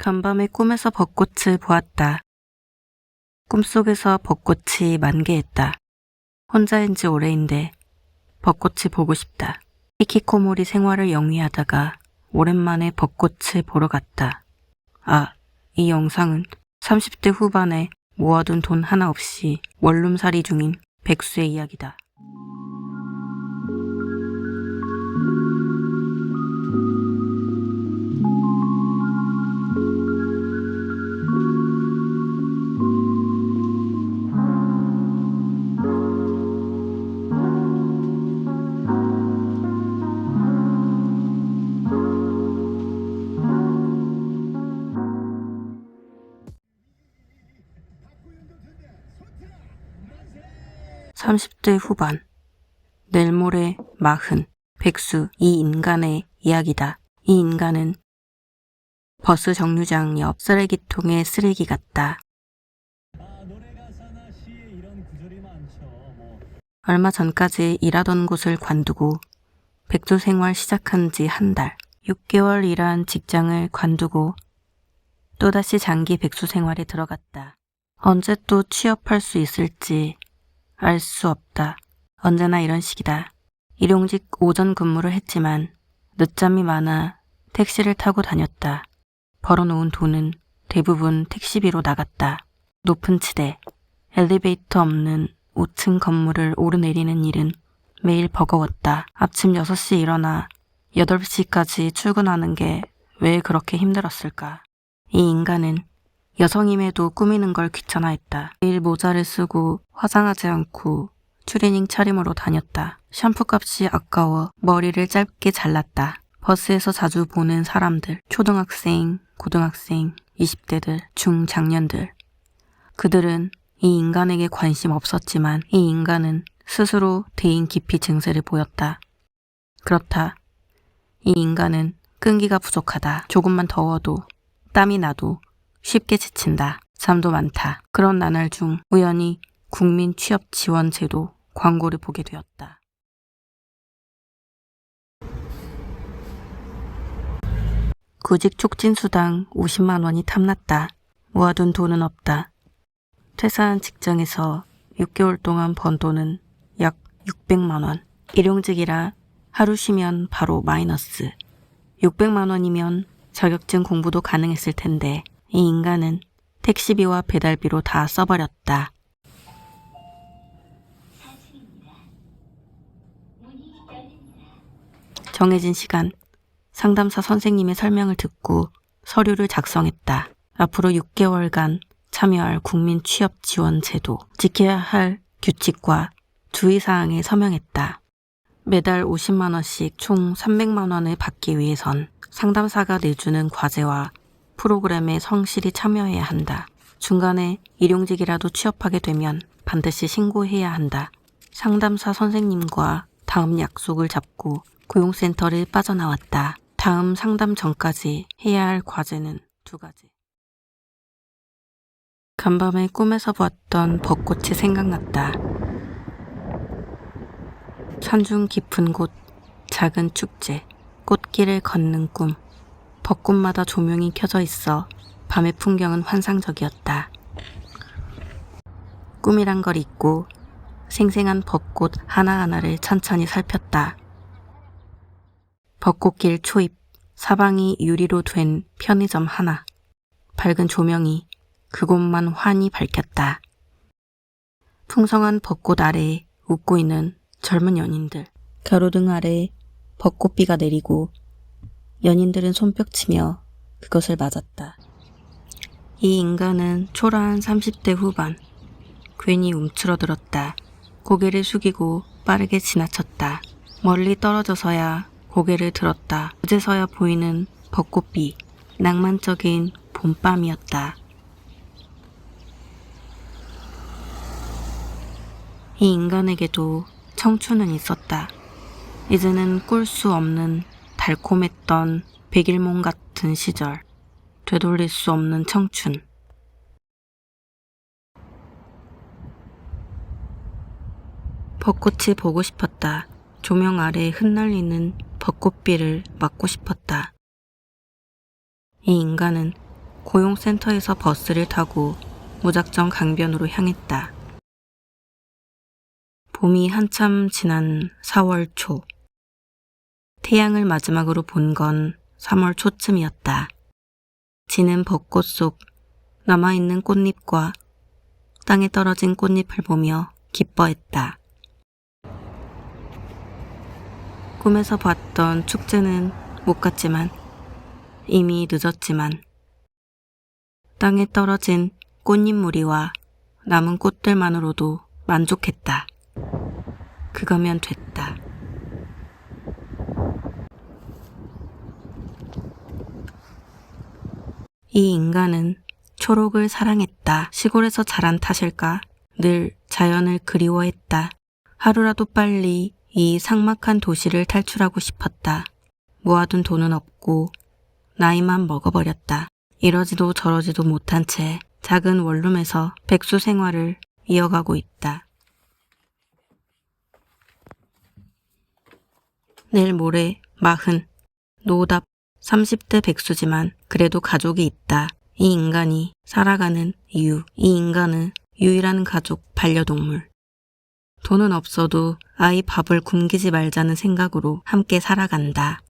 간밤에 꿈에서 벚꽃을 보았다. 꿈속에서 벚꽃이 만개했다. 혼자인 지 오래인데 벚꽃이 보고 싶다. 히키코모리 생활을 영위하다가 오랜만에 벚꽃을 보러 갔다. 아, 이 영상은 30대 후반에 모아둔 돈 하나 없이 원룸살이 중인 백수의 이야기다. 삼십 대 후반. 내일 모레 마흔. 백수 이 인간의 이야기다. 이 인간은 버스 정류장 옆 쓰레기통의 쓰레기 같다. 얼마 전까지 일하던 곳을 관두고 백수 생활 시작한 지 한 달. 6개월 일한 직장을 관두고 또다시 장기 백수 생활에 들어갔다. 언제 또 취업할 수 있을지 알 수 없다. 언제나 이런 식이다. 일용직 오전 근무를 했지만 늦잠이 많아 택시를 타고 다녔다. 벌어놓은 돈은 대부분 택시비로 나갔다. 높은 지대, 엘리베이터 없는 5층 건물을 오르내리는 일은 매일 버거웠다. 아침 6시 일어나 8시까지 출근하는 게 왜 그렇게 힘들었을까? 이 인간은 여성임에도 꾸미는 걸 귀찮아했다. 매일 모자를 쓰고 화장하지 않고 트레이닝 차림으로 다녔다. 샴푸 값이 아까워 머리를 짧게 잘랐다. 버스에서 자주 보는 사람들, 초등학생, 고등학생, 20대들, 중장년들. 그들은 이 인간에게 관심 없었지만 이 인간은 스스로 대인 기피 증세를 보였다. 그렇다. 이 인간은 끈기가 부족하다. 조금만 더워도 땀이 나도 쉽게 지친다. 잠도 많다. 그런 나날 중 우연히 국민 취업 지원 제도 광고를 보게 되었다. 구직 촉진 수당 50만 원이 탐났다. 모아둔 돈은 없다. 퇴사한 직장에서 6개월 동안 번 돈은 약 600만 원. 일용직이라 하루 쉬면 바로 마이너스. 600만 원이면 자격증 공부도 가능했을 텐데 이 인간은 택시비와 배달비로 다 써버렸다. 정해진 시간 상담사 선생님의 설명을 듣고 서류를 작성했다. 앞으로 6개월간 참여할 국민 취업 지원 제도, 지켜야 할 규칙과 주의사항에 서명했다. 매달 50만원씩 총 300만원을 받기 위해선 상담사가 내주는 과제와 프로그램에 성실히 참여해야 한다. 중간에 일용직이라도 취업하게 되면 반드시 신고해야 한다. 상담사 선생님과 다음 약속을 잡고 고용센터를 빠져나왔다. 다음 상담 전까지 해야 할 과제는 두 가지. 간밤에 꿈에서 보았던 벚꽃이 생각났다. 산중 깊은 곳, 작은 축제, 꽃길을 걷는 꿈. 벚꽃마다 조명이 켜져 있어 밤의 풍경은 환상적이었다. 꿈이란 걸 잊고 생생한 벚꽃 하나하나를 천천히 살폈다. 벚꽃길 초입, 사방이 유리로 된 편의점 하나. 밝은 조명이 그곳만 환히 밝혔다. 풍성한 벚꽃 아래에 웃고 있는 젊은 연인들. 가로등 아래 벚꽃비가 내리고 연인들은 손뼉치며 그것을 맞았다. 이 인간은 초라한 30대 후반. 괜히 움츠러들었다. 고개를 숙이고 빠르게 지나쳤다. 멀리 떨어져서야 고개를 들었다. 그제서야 보이는 벚꽃비. 낭만적인 봄밤이었다. 이 인간에게도 청춘은 있었다. 이제는 꿀 수 없는 달콤했던 백일몽 같은 시절. 되돌릴 수 없는 청춘. 벚꽃이 보고 싶었다. 조명 아래 흩날리는 벚꽃비를 맞고 싶었다. 이 인간은 고용센터에서 버스를 타고 무작정 강변으로 향했다. 봄이 한참 지난 4월 초. 태양을 마지막으로 본 건 3월 초쯤이었다. 지는 벚꽃 속 남아있는 꽃잎과 땅에 떨어진 꽃잎을 보며 기뻐했다. 꿈에서 봤던 축제는 못 갔지만 이미 늦었지만 땅에 떨어진 꽃잎 무리와 남은 꽃들만으로도 만족했다. 그거면 됐다. 이 인간은 초록을 사랑했다. 시골에서 자란 탓일까? 늘 자연을 그리워했다. 하루라도 빨리 이 삭막한 도시를 탈출하고 싶었다. 모아둔 돈은 없고 나이만 먹어버렸다. 이러지도 저러지도 못한 채 작은 원룸에서 백수 생활을 이어가고 있다. 내일 모레 마흔, 노답 30대 백수지만 그래도 가족이 있다. 이 인간이 살아가는 이유, 이 인간은 유일한 가족 반려동물. 돈은 없어도 아이 밥을 굶기지 말자는 생각으로 함께 살아간다.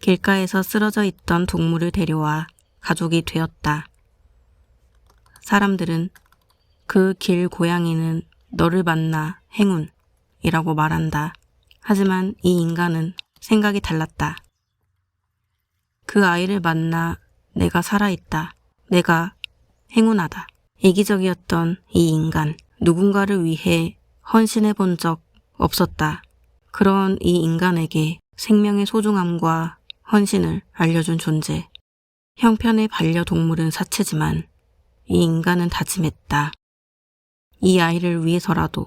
길가에서 쓰러져 있던 동물을 데려와 가족이 되었다. 사람들은 그 길 고양이는 너를 만나 행운이라고 말한다. 하지만 이 인간은 생각이 달랐다. 그 아이를 만나 내가 살아있다. 내가 행운하다. 이기적이었던 이 인간. 누군가를 위해 헌신해 본 적 없었다. 그런 이 인간에게 생명의 소중함과 헌신을 알려준 존재. 형편의 반려동물은 사체지만 이 인간은 다짐했다. 이 아이를 위해서라도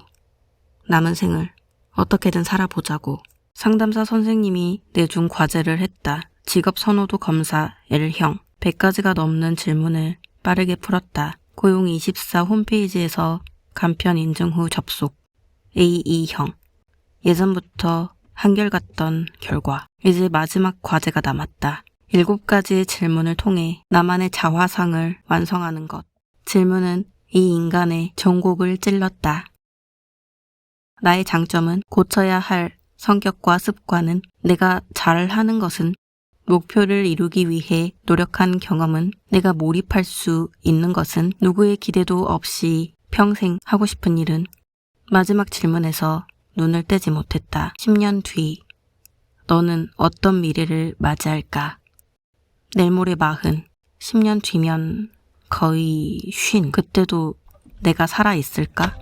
남은 생을 어떻게든 살아보자고 상담사 선생님이 내준 과제를 했다. 직업 선호도 검사 L형 100가지가 넘는 질문을 빠르게 풀었다. 고용24 홈페이지에서 간편 인증 후 접속 A2형 예전부터 한결같던 결과 이제 마지막 과제가 남았다. 일곱 가지의 질문을 통해 나만의 자화상을 완성하는 것. 질문은 이 인간의 전곡을 찔렀다. 나의 장점은 고쳐야 할 성격과 습관은 내가 잘하는 것은 목표를 이루기 위해 노력한 경험은 내가 몰입할 수 있는 것은 누구의 기대도 없이 평생 하고 싶은 일은 마지막 질문에서 눈을 떼지 못했다. 10년 뒤 너는 어떤 미래를 맞이할까? 내일 모레 마흔 10년 뒤면 거의 쉰 그때도 내가 살아 있을까?